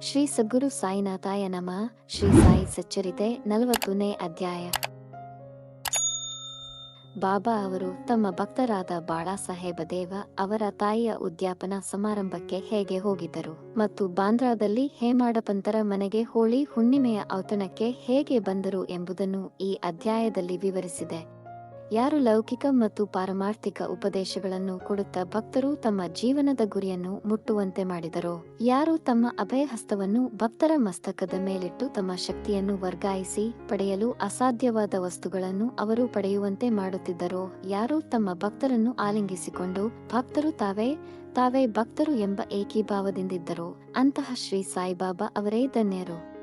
ಶ್ರೀ ಸದ್ಗುರು ಸಾಯಿನಾಥಾಯ ನಮ. ಶ್ರೀ ಸಾಯಿ ಸಚ್ಚರಿತೆ ನಲವತ್ತನೇ ಅಧ್ಯಾಯ. ಬಾಬಾ ಅವರು ತಮ್ಮ ಭಕ್ತರಾದ ಬಾಳಾ ಸಾಹೇಬ ದೇವ ಅವರ ತಾಯಿಯ ಉದ್ಯಾಪನ ಸಮಾರಂಭಕ್ಕೆ ಹೇಗೆ ಹೋಗಿದ್ದರು ಮತ್ತು ಬಾಂದ್ರಾದಲ್ಲಿ ಹೇಮಾಡಪಂತರ ಮನೆಗೆ ಹೋಳಿ ಹುಣ್ಣಿಮೆಯ ಔತಣಕ್ಕೆ ಹೇಗೆ ಬಂದರು ಎಂಬುದನ್ನು ಈ ಅಧ್ಯಾಯದಲ್ಲಿ ವಿವರಿಸಿದೆ. ಯಾರು ಲೌಕಿಕ ಮತ್ತು ಪಾರಮಾರ್ಥಿಕ ಉಪದೇಶಗಳನ್ನು ಕೊಡುತ್ತಾ ಭಕ್ತರು ತಮ್ಮ ಜೀವನದ ಗುರಿಯನ್ನು ಮುಟ್ಟುವಂತೆ ಮಾಡಿದರು? ಯಾರು ತಮ್ಮ ಅಭಯಹಸ್ತವನ್ನು ಭಕ್ತರ ಮಸ್ತಕದ ಮೇಲಿಟ್ಟು ತಮ್ಮ ಶಕ್ತಿಯನ್ನು ವರ್ಗಾಯಿಸಿ ಪಡೆಯಲು ಅಸಾಧ್ಯವಾದ ವಸ್ತುಗಳನ್ನು ಅವರು ಪಡೆಯುವಂತೆ ಮಾಡುತ್ತಿದ್ದರೋ? ಯಾರು ತಮ್ಮ ಭಕ್ತರನ್ನು ಆಲಿಂಗಿಸಿಕೊಂಡು ಭಕ್ತರು ತಾವೇ ತಾವೇ ಭಕ್ತರು ಎಂಬ ಏಕೀಭಾವದಿಂದಿದ್ದರು? ಅಂತಹ ಶ್ರೀ ಸಾಯಿಬಾಬಾ ಅವರೇ ಧನ್ಯರು.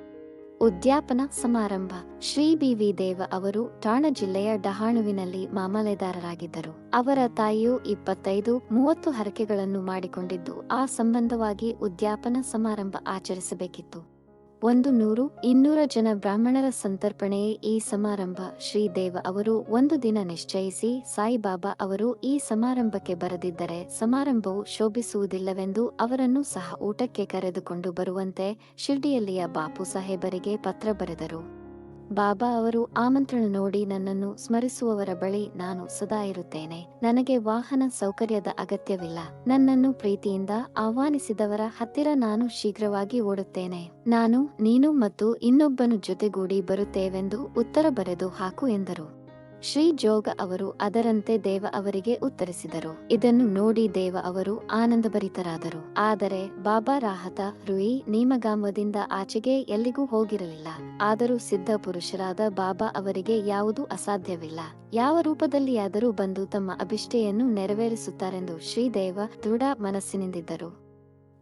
ಉದ್ಯಾಪನ ಸಮಾರಂಭ. ಶ್ರೀ ಬಿ ವಿ ದೇವ ಅವರು ಠಾಣ ಜಿಲ್ಲೆಯ ಡಹಾಣುವಿನಲ್ಲಿ ಮಾಮಲೆದಾರರಾಗಿದ್ದರು. ಅವರ ತಾಯಿಯು ಇಪ್ಪತ್ತೈದು, ಮೂವತ್ತು ಹರಕೆಗಳನ್ನು ಮಾಡಿಕೊಂಡಿದ್ದು, ಆ ಸಂಬಂಧವಾಗಿ ಉದ್ಯಾಪನ ಸಮಾರಂಭ ಆಚರಿಸಬೇಕಿತ್ತು. ಒಂದು ನೂರು ಇನ್ನೂರ ಜನ ಬ್ರಾಹ್ಮಣರ ಸಂತರ್ಪಣೆಯೇ ಈ ಸಮಾರಂಭ. ಶ್ರೀದೇವ ಅವರು ಒಂದು ದಿನ ನಿಶ್ಚಯಿಸಿ ಸಾಯಿಬಾಬಾ ಅವರು ಈ ಸಮಾರಂಭಕ್ಕೆ ಬರದಿದ್ದರೆ ಸಮಾರಂಭವು ಶೋಭಿಸುವುದಿಲ್ಲವೆಂದು ಅವರನ್ನು ಸಹ ಊಟಕ್ಕೆ ಕರೆದುಕೊಂಡು ಬರುವಂತೆ ಶಿರ್ಡಿಯಲ್ಲಿಯ ಬಾಪು ಸಾಹೇಬರಿಗೆ ಪತ್ರ ಬರೆದರು. ಬಾಬಾ ಅವರು ಆಮಂತ್ರಣ ನೋಡಿ ನನ್ನನ್ನು ಸ್ಮರಿಸುವವರ ಬಳಿ ನಾನು ಸದಾ ಇರುತ್ತೇನೆ. ನನಗೆ ವಾಹನ ಸೌಕರ್ಯದ ಅಗತ್ಯವಿಲ್ಲ. ನನ್ನನ್ನು ಪ್ರೀತಿಯಿಂದ ಆಹ್ವಾನಿಸಿದವರ ಹತ್ತಿರ ನಾನು ಶೀಘ್ರವಾಗಿ ಓಡುತ್ತೇನೆ. ನಾನು, ನೀನು ಮತ್ತು ಇನ್ನೊಬ್ಬನು ಜೊತೆಗೂಡಿ ಬರುತ್ತೇವೆಂದು ಉತ್ತರ ಬರೆದು ಹಾಕು ಎಂದರು. ಶ್ರೀ ಜೋಗ ಅವರು ಅದರಂತೆ ದೇವ ಅವರಿಗೆ ಉತ್ತರಿಸಿದರು. ಇದನ್ನು ನೋಡಿ ದೇವ ಅವರು ಆನಂದಭರಿತರಾದರು. ಆದರೆ ಬಾಬಾ ರಾಹತ ರುಯಿ ನೇಮಗಾಮದಿಂದ ಆಚೆಗೆ ಎಲ್ಲಿಗೂ ಹೋಗಿರಲಿಲ್ಲ. ಆದರೂ ಸಿದ್ಧ ಪುರುಷರಾದ ಬಾಬಾ ಅವರಿಗೆ ಯಾವುದೂ ಅಸಾಧ್ಯವಿಲ್ಲ. ಯಾವ ರೂಪದಲ್ಲಿಯಾದರೂ ಬಂದು ತಮ್ಮ ಅಭಿಷ್ಠೆಯನ್ನು ನೆರವೇರಿಸುತ್ತಾರೆಂದು ಶ್ರೀದೇವ ದೃಢ ಮನಸ್ಸಿನಿಂದಿದ್ದರು.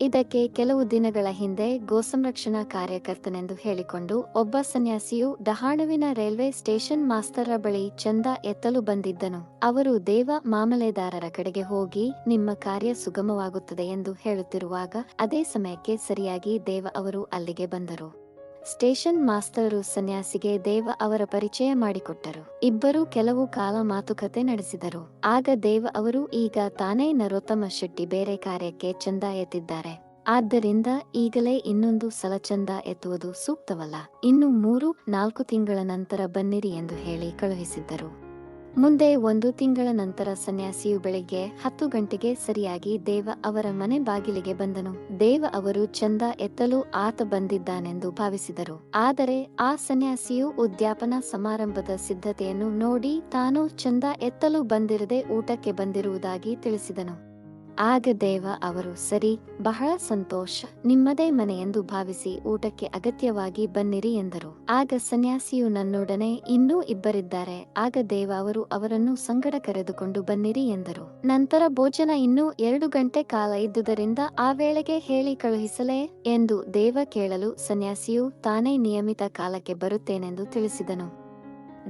ಇದಕ್ಕೆ ಕೆಲವು ದಿನಗಳ ಹಿಂದೆ ಗೋಸಂರಕ್ಷಣಾ ಕಾರ್ಯಕರ್ತನೆಂದು ಹೇಳಿಕೊಂಡು ಒಬ್ಬ ಸನ್ಯಾಸಿಯು ಡಹಾಣುವಿನ ರೈಲ್ವೆ ಸ್ಟೇಷನ್ ಮಾಸ್ತರ ಬಳಿ ಚಂದ ಎತ್ತಲು ಬಂದಿದ್ದನು. ಅವರು ದೇವ ಮಾಮಲೆದಾರರ ಕಡೆಗೆ ಹೋಗಿ ನಿಮ್ಮ ಕಾರ್ಯ ಸುಗಮವಾಗುತ್ತದೆ ಎಂದು ಹೇಳುತ್ತಿರುವಾಗ ಅದೇ ಸಮಯಕ್ಕೆ ಸರಿಯಾಗಿ ದೇವ ಅವರು ಅಲ್ಲಿಗೆ ಬಂದರು. ಸ್ಟೇಷನ್ ಮಾಸ್ತರು ಸನ್ಯಾಸಿಗೆ ದೇವ ಅವರ ಪರಿಚಯ ಮಾಡಿಕೊಟ್ಟರು. ಇಬ್ಬರು ಕೆಲವು ಕಾಲ ಮಾತುಕತೆ ನಡೆಸಿದರು. ಆಗ ದೇವ ಅವರು, ಈಗ ತಾನೇ ನರೋತ್ತಮ ಶೆಟ್ಟಿ ಬೇರೆ ಕಾರ್ಯಕ್ಕೆ ಚಂದ ಎತ್ತಿದ್ದಾರೆ. ಆದ್ದರಿಂದ ಈಗಲೇ ಇನ್ನೊಂದು ಸಲ ಚಂದ ಎತ್ತುವುದು ಸೂಕ್ತವಲ್ಲ. ಇನ್ನು ಮೂರು, ನಾಲ್ಕು ತಿಂಗಳ ನಂತರ ಬನ್ನಿರಿ ಎಂದು ಹೇಳಿ ಕಳುಹಿಸಿದ್ದರು. ಮುಂದೆ ಒಂದು ತಿಂಗಳ ನಂತರ ಸನ್ಯಾಸಿಯು ಬೆಳಿಗ್ಗೆ ಹತ್ತು ಗಂಟೆಗೆ ಸರಿಯಾಗಿ ದೇವ ಅವರ ಮನೆ ಬಾಗಿಲಿಗೆ ಬಂದನು. ದೇವ ಅವರು ಚಂದ ಎತ್ತಲು ಆತ ಬಂದಿದ್ದಾನೆಂದು ಭಾವಿಸಿದರು. ಆದರೆ ಆ ಸನ್ಯಾಸಿಯು ಉದ್ಯಾಪನ ಸಮಾರಂಭದ ಸಿದ್ಧತೆಯನ್ನು ನೋಡಿ ತಾನು ಚಂದ ಎತ್ತಲು ಬಂದಿರದೆ ಊಟಕ್ಕೆ ಬಂದಿರುವುದಾಗಿ ತಿಳಿಸಿದನು. ಆಗ ದೇವ ಅವರು, ಸರಿ, ಬಹಳ ಸಂತೋಷ, ನಿಮ್ಮದೇ ಮನೆ ಎಂದು ಭಾವಿಸಿ ಊಟಕ್ಕೆ ಅಗತ್ಯವಾಗಿ ಬನ್ನಿರಿ ಎಂದರು. ಆಗ ಸನ್ಯಾಸಿಯು ನನ್ನೊಡನೆ ಇನ್ನೂ ಇಬ್ಬರಿದ್ದಾರೆ, ಆಗ ದೇವ ಅವರು ಅವರನ್ನು ಸಂಗಡ ಕರೆದುಕೊಂಡು ಬನ್ನಿರಿ ಎಂದರು. ನಂತರ ಭೋಜನ ಇನ್ನೂ ಎರಡು ಗಂಟೆ ಕಾಲ ಇದ್ದುದರಿಂದ ಆ ವೇಳೆಗೆ ಹೇಳಿ ಕಳುಹಿಸಲೇ ಎಂದು ದೇವ ಕೇಳಲು ಸನ್ಯಾಸಿಯು ತಾನೇ ನಿಯಮಿತ ಕಾಲಕ್ಕೆ ಬರುತ್ತೇನೆಂದು ತಿಳಿಸಿದನು.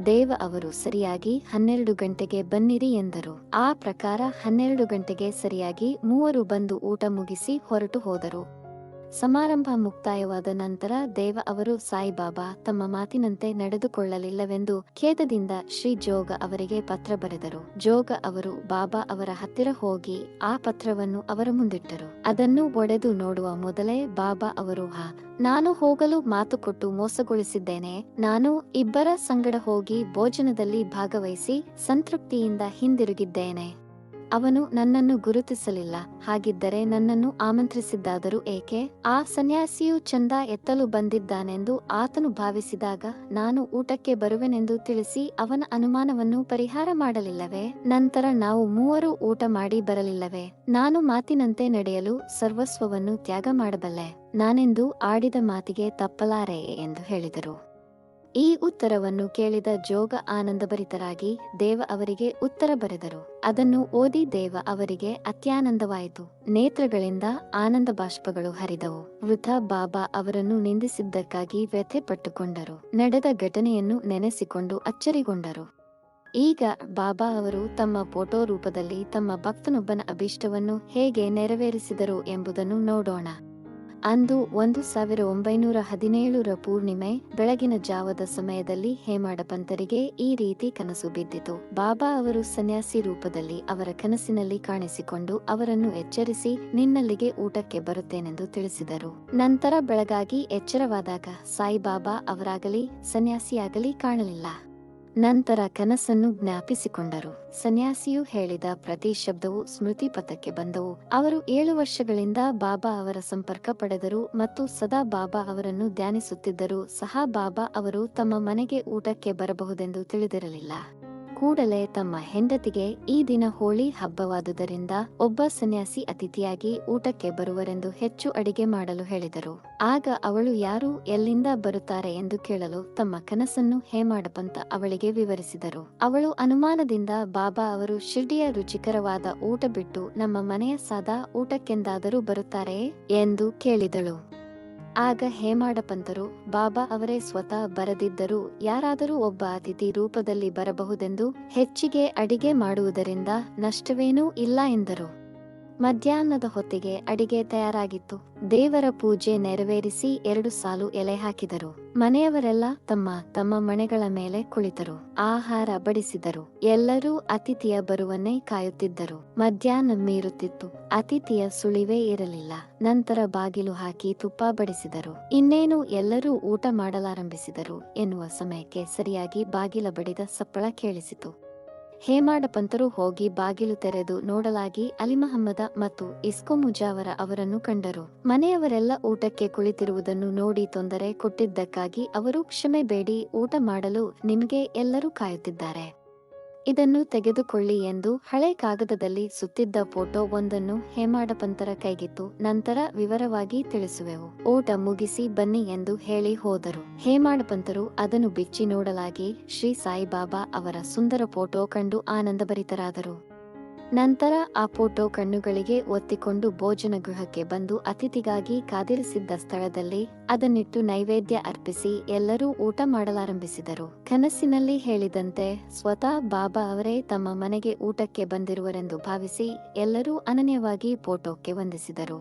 ದೇವ ಅವರು ಸರಿಯಾಗಿ ಹನ್ನೆರಡು ಗಂಟೆಗೆ ಬನ್ನಿರಿ ಎಂದರು. ಆ ಪ್ರಕಾರ ಹನ್ನೆರಡು ಗಂಟೆಗೆ ಸರಿಯಾಗಿ ಮೂವರು ಬಂದು ಊಟ ಮುಗಿಸಿ ಹೊರಟು ಹೋದರು. ಸಮಾರಂಭ ಮುಕ್ತಾಯವಾದ ನಂತರ ದೇವ ಅವರು ಸಾಯಿಬಾಬಾ ತಮ್ಮ ಮಾತಿನಂತೆ ನಡೆದುಕೊಳ್ಳಲಿಲ್ಲವೆಂದು ಖೇದದಿಂದ ಶ್ರೀ ಜೋಗ ಅವರಿಗೆ ಪತ್ರ ಬರೆದರು. ಜೋಗ ಅವರು ಬಾಬಾ ಅವರ ಹತ್ತಿರ ಹೋಗಿ ಆ ಪತ್ರವನ್ನು ಅವರ ಮುಂದಿಟ್ಟರು. ಅದನ್ನು ಒಡೆದು ನೋಡುವ ಮೊದಲೇ ಬಾಬಾ ಅವರು, ಹ, ನಾನು ಹೋಗಲು ಮಾತು ಕೊಟ್ಟು ಮೋಸಗೊಳಿಸಿದ್ದೇನೆ. ನಾನು ಇಬ್ಬರ ಸಂಗಡ ಹೋಗಿ ಭೋಜನದಲ್ಲಿ ಭಾಗವಹಿಸಿ ಸಂತೃಪ್ತಿಯಿಂದ ಹಿಂದಿರುಗಿದ್ದೇನೆ. ಅವನು ನನ್ನನ್ನು ಗುರುತಿಸಲಿಲ್ಲ, ಹಾಗಿದ್ದರೆ ನನ್ನನ್ನು ಆಮಂತ್ರಿಸಿದ್ದಾದರೂ ಏಕೆ? ಆ ಸನ್ಯಾಸಿಯು ಚಂದ ಎತ್ತಲು ಬಂದಿದ್ದಾನೆಂದು ಆತನು ಭಾವಿಸಿದಾಗ ನಾನು ಊಟಕ್ಕೆ ಬರುವೆನೆಂದು ತಿಳಿಸಿ ಅವನ ಅನುಮಾನವನ್ನು ಪರಿಹಾರ ಮಾಡಲಿಲ್ಲವೇ? ನಂತರ ನಾವು ಮೂವರು ಊಟ ಮಾಡಿ ಬರಲಿಲ್ಲವೇ? ನಾನು ಮಾತಿನಂತೆ ನಡೆಯಲು ಸರ್ವಸ್ವವನ್ನು ತ್ಯಾಗ ಮಾಡಬಲ್ಲೆ? ನಾನೆಂದು ಆಡಿದ ಮಾತಿಗೆ ತಪ್ಪಲಾರೆ ಎಂದು ಹೇಳಿದರು. ಈ ಉತ್ತರವನ್ನು ಕೇಳಿದ ಜೋಗ ಆನಂದಭರಿತರಾಗಿ ದೇವ ಅವರಿಗೆ ಉತ್ತರ ಬರೆದರು. ಅದನ್ನು ಓದಿ ದೇವ ಅವರಿಗೆ ಅತ್ಯಾನಂದವಾಯಿತು. ನೇತ್ರಗಳಿಂದ ಆನಂದ ಬಾಷ್ಪಗಳು ಹರಿದವು. ವೃಥ ಬಾಬಾ ಅವರನ್ನು ನಿಂದಿಸಿದ್ದಕ್ಕಾಗಿ ವ್ಯಥೆ ಪಟ್ಟುಕೊಂಡರು ನಡೆದ ಘಟನೆಯನ್ನು ನೆನೆಸಿಕೊಂಡು ಅಚ್ಚರಿಗೊಂಡರು. ಈಗ ಬಾಬಾ ಅವರು ತಮ್ಮ ಫೋಟೋ ರೂಪದಲ್ಲಿ ತಮ್ಮ ಭಕ್ತನೊಬ್ಬನ ಅಭೀಷ್ಟವನ್ನು ಹೇಗೆ ನೆರವೇರಿಸಿದರು ಎಂಬುದನ್ನು ನೋಡೋಣ. ಅಂದು ಒಂದು ಸಾವಿರ ಒಂಬೈನೂರ ಹದಿನೇಳರ ಪೂರ್ಣಿಮೆ ಬೆಳಗಿನ ಜಾವದ ಸಮಯದಲ್ಲಿ ಹೇಮಾಡಪಂತರಿಗೆ ಈ ರೀತಿ ಕನಸು ಬಿದ್ದಿತು. ಬಾಬಾ ಅವರು ಸನ್ಯಾಸಿ ರೂಪದಲ್ಲಿ ಅವರ ಕನಸಿನಲ್ಲಿ ಕಾಣಿಸಿಕೊಂಡು ಅವರನ್ನು ಎಚ್ಚರಿಸಿ, ನಿನ್ನಲ್ಲಿಗೆ ಊಟಕ್ಕೆ ಬರುತ್ತೇನೆಂದು ತಿಳಿಸಿದರು. ನಂತರ ಬೆಳಗಾಗಿ ಎಚ್ಚರವಾದಾಗ ಸಾಯಿಬಾಬಾ ಅವರಾಗಲಿ, ಸನ್ಯಾಸಿಯಾಗಲಿ ಕಾಣಲಿಲ್ಲ. ನಂತರ ಕನಸನ್ನು ಜ್ಞಾಪಿಸಿಕೊಂಡರು. ಸನ್ಯಾಸಿಯು ಹೇಳಿದ ಪ್ರತಿ ಶಬ್ದವು ಸ್ಮೃತಿ ಪಥಕ್ಕೆ ಬಂದವು. ಅವರು ಏಳು ವರ್ಷಗಳಿಂದ ಬಾಬಾ ಅವರ ಸಂಪರ್ಕ ಪಡೆದರು ಮತ್ತು ಸದಾ ಬಾಬಾ ಅವರನ್ನು ಧ್ಯಾನಿಸುತ್ತಿದ್ದರು. ಸಹ ಬಾಬಾ ಅವರು ತಮ್ಮ ಮನೆಗೆ ಊಟಕ್ಕೆ ಬರಬಹುದೆಂದು ತಿಳಿದಿರಲಿಲ್ಲ. ಕೂಡಲೇ ತಮ್ಮ ಹೆಂಡತಿಗೆ ಈ ದಿನ ಹೋಳಿ ಹಬ್ಬವಾದುದರಿಂದ ಒಬ್ಬ ಸನ್ಯಾಸಿ ಅತಿಥಿಯಾಗಿ ಊಟಕ್ಕೆ ಬರುವರೆಂದು ಹೆಚ್ಚು ಅಡಿಗೆ ಮಾಡಲು ಹೇಳಿದರು. ಆಗ ಅವಳು, ಯಾರು ಎಲ್ಲಿಂದ ಬರುತ್ತಾರೆ ಎಂದು ಕೇಳಲು ತಮ್ಮ ಕನಸನ್ನು ಹೇಮಾಡಪಂತ ಅವಳಿಗೆ ವಿವರಿಸಿದರು. ಅವಳು ಅನುಮಾನದಿಂದ, ಬಾಬಾ ಅವರು ಶಿರ್ಡಿಯ ರುಚಿಕರವಾದ ಊಟ ಬಿಟ್ಟು ನಮ್ಮ ಮನೆಯ ಸಾದಾ ಊಟಕ್ಕೆಂದಾದರೂ ಬರುತ್ತಾರೆಯೇ ಎಂದು ಕೇಳಿದಳು. ಆಗ ಹೇಮಾಡಪಂತರು ಬಾಬಾ ಅವರೇ ಸ್ವತಃ ಬರದಿದ್ದರೂ ಯಾರಾದರೂ ಒಬ್ಬ ಅತಿಥಿ ರೂಪದಲ್ಲಿ ಬರಬಹುದೆಂದು ಹೆಚ್ಚಿಗೆ ಅಡಿಗೆ ಮಾಡುವುದರಿಂದ ನಷ್ಟವೇನೂ ಇಲ್ಲ ಎಂದರು. ಮಧ್ಯಾಹ್ನದ ಹೊತ್ತಿಗೆ ಅಡಿಗೆ ತಯಾರಾಗಿತ್ತು. ದೇವರ ಪೂಜೆ ನೆರವೇರಿಸಿ ಎರಡು ಸಾಲು ಎಲೆ ಹಾಕಿದರು. ಮನೆಯವರೆಲ್ಲ ತಮ್ಮ ತಮ್ಮ ಮನೆಗಳ ಮೇಲೆ ಕುಳಿತರು. ಆಹಾರ ಬಡಿಸಿದರು. ಎಲ್ಲರೂ ಅತಿಥಿಯ ಬರುವನ್ನೇ ಕಾಯುತ್ತಿದ್ದರು. ಮಧ್ಯಾಹ್ನ ಮೀರುತ್ತಿತ್ತು. ಅತಿಥಿಯ ಸುಳಿವೇ ಇರಲಿಲ್ಲ. ನಂತರ ಬಾಗಿಲು ಹಾಕಿ ತುಪ್ಪ ಬಡಿಸಿದರು. ಇನ್ನೇನು ಎಲ್ಲರೂ ಊಟ ಮಾಡಲಾರಂಭಿಸಿದರು ಎನ್ನುವ ಸಮಯಕ್ಕೆ ಸರಿಯಾಗಿ ಬಾಗಿಲ ಬಡಿದ ಸಪ್ಪಳ ಕೇಳಿಸಿತು. ಹೇಮಾಡಪಂತರು ಹೋಗಿ ಬಾಗಿಲು ತೆರೆದು ನೋಡಲಾಗಿ ಅಲಿಮಹಮ್ಮದ ಮತ್ತು ಇಸ್ಕೋ ಮುಜಾವರ ಅವರನ್ನು ಕಂಡರು. ಮನೆಯವರೆಲ್ಲ ಊಟಕ್ಕೆ ಕುಳಿತಿರುವುದನ್ನು ನೋಡಿ ತೊಂದರೆ ಕೊಟ್ಟಿದ್ದಕ್ಕಾಗಿ ಅವರು ಕ್ಷಮೆ ಬೇಡಿ, ಊಟ ಮಾಡಲು ನಿಮಗೆ ಎಲ್ಲರೂ ಕಾಯುತ್ತಿದ್ದಾರೆ. ಇದನ್ನು ತೆಗೆದುಕೊಳ್ಳಿ ಎಂದು ಹಳೆ ಕಾಗದದಲ್ಲಿ ಸುತ್ತಿದ್ದ ಫೋಟೋ ಒಂದನ್ನು ಹೇಮಾಡಪಂತರ ಕೈಗಿತ್ತು ನಂತರ ವಿವರವಾಗಿ ತಿಳಿಸುವೆವು. ಊಟ ಮುಗಿಸಿ ಬನ್ನಿ ಎಂದು ಹೇಳಿ ಹೋದರು. ಹೇಮಾಡಪಂತರು ಅದನ್ನು ಬಿಚ್ಚಿ ನೋಡಲಾಗಿ ಶ್ರೀ ಸಾಯಿಬಾಬಾ ಅವರ ಸುಂದರ ಫೋಟೋ ಕಂಡು ಆನಂದಭರಿತರಾದರು. ನಂತರ ಆ ಫೋಟೋ ಕಣ್ಣುಗಳಿಗೆ ಒತ್ತಿಕೊಂಡು ಭೋಜನ ಗೃಹಕ್ಕೆ ಬಂದು ಅತಿಥಿಗಾಗಿ ಕಾದಿರಿಸಿದ್ದ ಸ್ಥಳದಲ್ಲಿ ಅದನ್ನಿಟ್ಟು ನೈವೇದ್ಯ ಅರ್ಪಿಸಿ ಎಲ್ಲರೂ ಊಟ ಮಾಡಲಾರಂಭಿಸಿದರು. ಕನಸಿನಲ್ಲಿ ಹೇಳಿದಂತೆ ಸ್ವತಃ ಬಾಬಾ ಅವರೇ ತಮ್ಮ ಮನೆಗೆ ಊಟಕ್ಕೆ ಬಂದಿರುವರೆಂದು ಭಾವಿಸಿ ಎಲ್ಲರೂ ಅನನ್ಯವಾಗಿ ಫೋಟೋಕ್ಕೆ ವಂದಿಸಿದರು.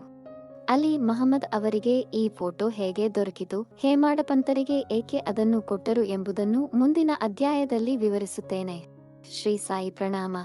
ಅಲಿ ಮಹಮ್ಮದ್ ಅವರಿಗೆ ಈ ಫೋಟೋ ಹೇಗೆ ದೊರಕಿತು, ಹೇಮಾಡಪಂತರಿಗೆ ಏಕೆ ಅದನ್ನು ಕೊಟ್ಟರು ಎಂಬುದನ್ನು ಮುಂದಿನ ಅಧ್ಯಾಯದಲ್ಲಿ ವಿವರಿಸುತ್ತೇನೆ. ಶ್ರೀ ಸಾಯಿ ಪ್ರಣಾಮ.